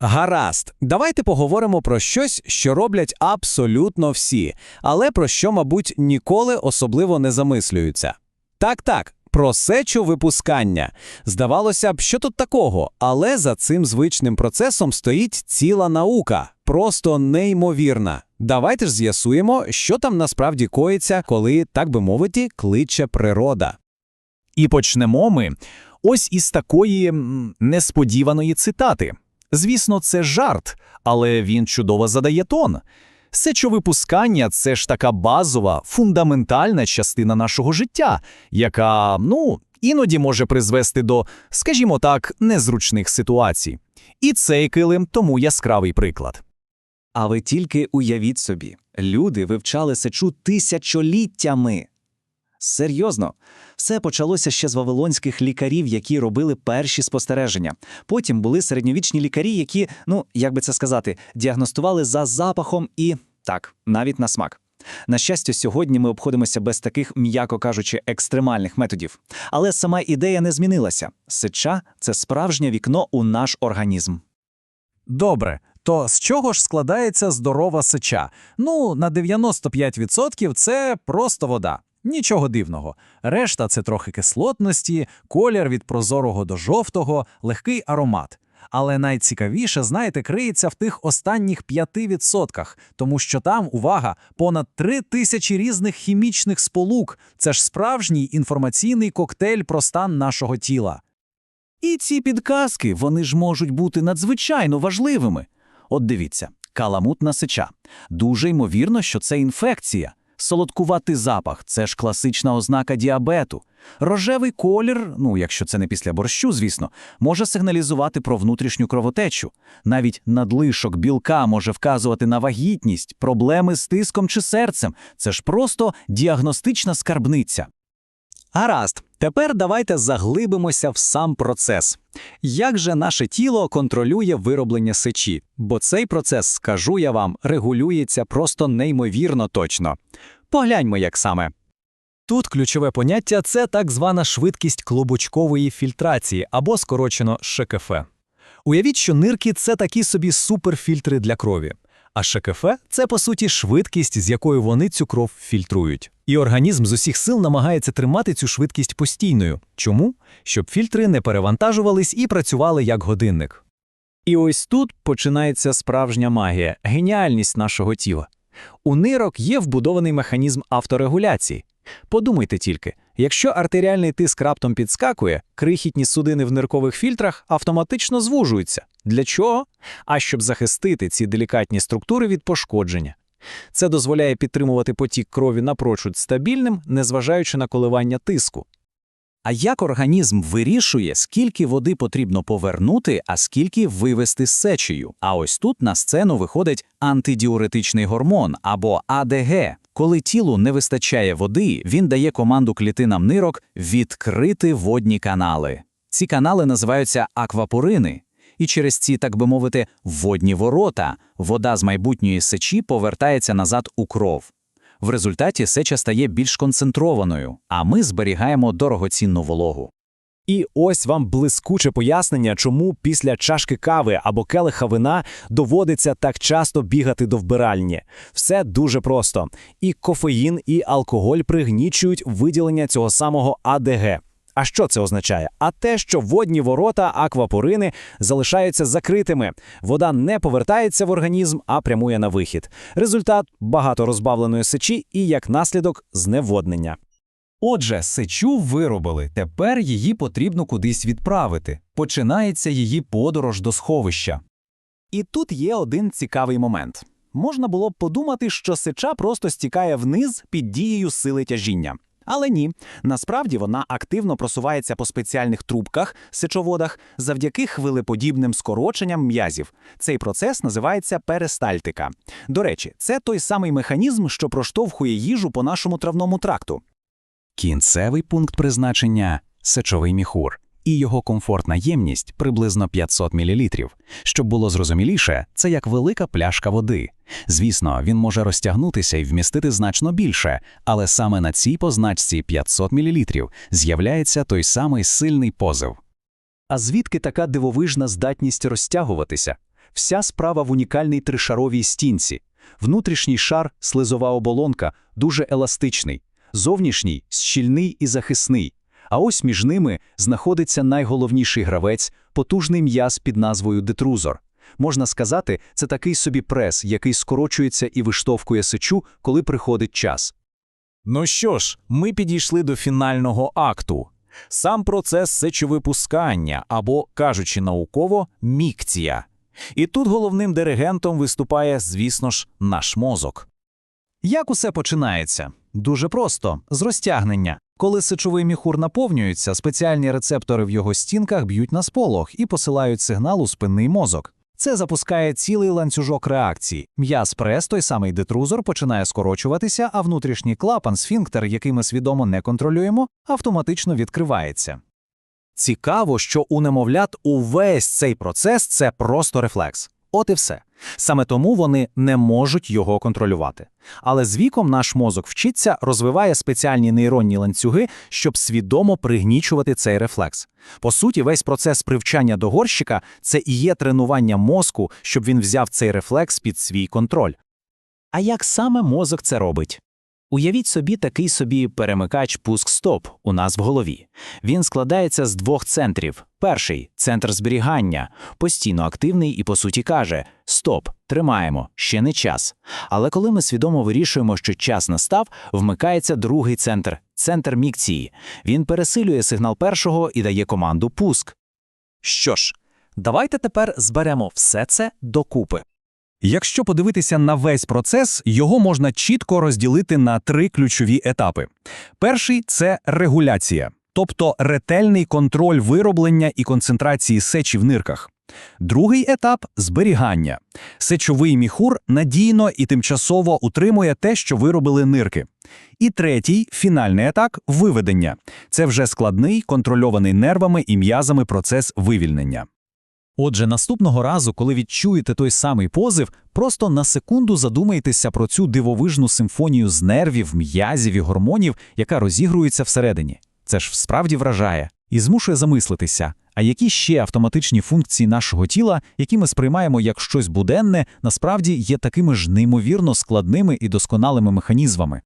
Гаразд, давайте поговоримо про щось, що роблять абсолютно всі, але про що, мабуть, ніколи особливо не замислюються. Так, так, про сечовипускання. Здавалося б, що тут такого, але за цим звичним процесом стоїть ціла наука, просто неймовірна. Давайте ж з'ясуємо, що там насправді коїться, коли, так би мовити, кличе природа. І почнемо ми ось із такої несподіваної цитати. Звісно, це жарт, але він чудово задає тон. Сечовипускання – це ж така базова, фундаментальна частина нашого життя, яка, ну, іноді може призвести до, скажімо так, незручних ситуацій. І цей килим тому яскравий приклад. А ви тільки уявіть собі, люди вивчали сечу тисячоліттями. Серйозно, все почалося ще з вавилонських лікарів, які робили перші спостереження. Потім були середньовічні лікарі, які, ну як би це сказати, діагностували за запахом і так, навіть на смак. На щастя, сьогодні ми обходимося без таких, м'яко кажучи, екстремальних методів. Але сама ідея не змінилася. Сеча це справжнє вікно у наш організм. Добре, то з чого ж складається здорова сеча? Ну, на 95% це просто вода. Нічого дивного. Решта це трохи кислотності, колір від прозорого до жовтого, легкий аромат. Але найцікавіше, знаєте, криється в тих останніх 5%, тому що там, увага, понад 3 тисячі різних хімічних сполук. Це ж справжній інформаційний коктейль про стан нашого тіла. І ці підказки, вони ж можуть бути надзвичайно важливими. От дивіться, каламутна сеча. Дуже ймовірно, що це інфекція. Солодкуватий запах це ж класична ознака діабету. Рожевий колір, ну якщо це не після борщу, звісно, може сигналізувати про внутрішню кровотечу. Навіть надлишок білка може вказувати на вагітність, проблеми з тиском чи серцем. Це ж просто діагностична скарбниця. Гаразд, тепер давайте заглибимося в сам процес. Як же наше тіло контролює вироблення сечі? Бо цей процес, скажу я вам, регулюється просто неймовірно точно. Погляньмо, як саме. Тут ключове поняття це так звана швидкість клубочкової фільтрації або скорочено ШКФ. Уявіть, що нирки це такі собі суперфільтри для крові. А ШКФ це по суті швидкість, з якою вони цю кров фільтрують. І організм з усіх сил намагається тримати цю швидкість постійною. Чому? Щоб фільтри не перевантажувались і працювали як годинник. І ось тут починається справжня магія, геніальність нашого тіла. У нирок є вбудований механізм авторегуляції. Подумайте тільки, якщо артеріальний тиск раптом підскакує, крихітні судини в ниркових фільтрах автоматично звужуються. Для чого? А щоб захистити ці делікатні структури від пошкодження. Це дозволяє підтримувати потік крові напрочуд стабільним, незважаючи на коливання тиску. А як організм вирішує, скільки води потрібно повернути, а скільки вивести з сечею? А ось тут на сцену виходить антидіуретичний гормон або АДГ. Коли тілу не вистачає води, він дає команду клітинам нирок відкрити водні канали. Ці канали називаються аквапорини. І через ці, так би мовити, водні ворота вода з майбутньої сечі повертається назад у кров. В результаті сеча стає більш концентрованою, а ми зберігаємо дорогоцінну вологу. І ось вам блискуче пояснення, чому після чашки кави або келиха вина доводиться так часто бігати до вбиральні. Все дуже просто. І кофеїн, і алкоголь пригнічують виділення цього самого АДГ. А що це означає? А те, що водні ворота аквапорини залишаються закритими. Вода не повертається в організм, а прямує на вихід. Результат багато розбавленої сечі і, як наслідок, зневоднення. Отже, сечу виробили, тепер її потрібно кудись відправити. Починається її подорож до сховища. І тут є один цікавий момент. Можна було б подумати, що сеча просто стікає вниз під дією сили тяжіння. Але ні, насправді вона активно просувається по спеціальних трубках, сечоводах завдяки хвилеподібним скороченням м'язів. Цей процес називається перистальтика. До речі, це той самий механізм, що проштовхує їжу по нашому травному тракту. Кінцевий пункт призначення сечовий міхур. І його комфортна ємність приблизно 500 мл. Щоб було зрозуміліше, це як велика пляшка води. Звісно, він може розтягнутися і вмістити значно більше, але саме на цій позначці 500 мл з'являється той самий сильний позив. А звідки така дивовижна здатність розтягуватися? Вся справа в унікальній тришаровій стінці. Внутрішній шар, слизова оболонка, дуже еластичний, зовнішній – щільний і захисний. А ось між ними знаходиться найголовніший гравець – потужний м'яз під назвою детрузор. Можна сказати, це такий собі прес, який скорочується і виштовхує сечу, коли приходить час. Ну що ж, ми підійшли до фінального акту. Сам процес сечовипускання, або, кажучи науково, мікція. І тут головним диригентом виступає, звісно ж, наш мозок. Як усе починається? Дуже просто з розтягнення. Коли сечовий міхур наповнюється, спеціальні рецептори в його стінках б'ють на сполох і посилають сигнал у спинний мозок. Це запускає цілий ланцюжок реакцій. М'яз прес, той самий детрузор, починає скорочуватися, а внутрішній клапан, сфінктер, який ми свідомо не контролюємо, автоматично відкривається. Цікаво, що у немовлят увесь цей процес це просто рефлекс. От і все. Саме тому вони не можуть його контролювати. Але з віком наш мозок вчиться, розвиває спеціальні нейронні ланцюги, щоб свідомо пригнічувати цей рефлекс. По суті, весь процес привчання до горщика це і є тренування мозку, щоб він взяв цей рефлекс під свій контроль. А як саме мозок це робить? Уявіть собі такий собі перемикач пуск-стоп у нас в голові. Він складається з двох центрів. Перший центр зберігання, постійно активний і, по суті, каже: Стоп, тримаємо, ще не час. Але коли ми свідомо вирішуємо, що час настав, вмикається другий центр центр мікції. Він пересилює сигнал першого і дає команду пуск. Що ж, давайте тепер зберемо все це докупи. Якщо подивитися на весь процес, його можна чітко розділити на три ключові етапи. Перший це регуляція, тобто ретельний контроль вироблення і концентрації сечі в нирках. Другий етап зберігання. Сечовий міхур надійно і тимчасово утримує те, що виробили нирки. І третій фінальний етап виведення. Це вже складний, контрольований нервами і м'язами процес вивільнення. Отже, наступного разу, коли відчуєте той самий позив, просто на секунду задумайтеся про цю дивовижну симфонію з нервів, м'язів і гормонів, яка розігрується всередині. Це ж справді вражає і змушує замислитися, а які ще автоматичні функції нашого тіла, які ми сприймаємо як щось буденне, насправді є такими ж неймовірно складними і досконалими механізмами.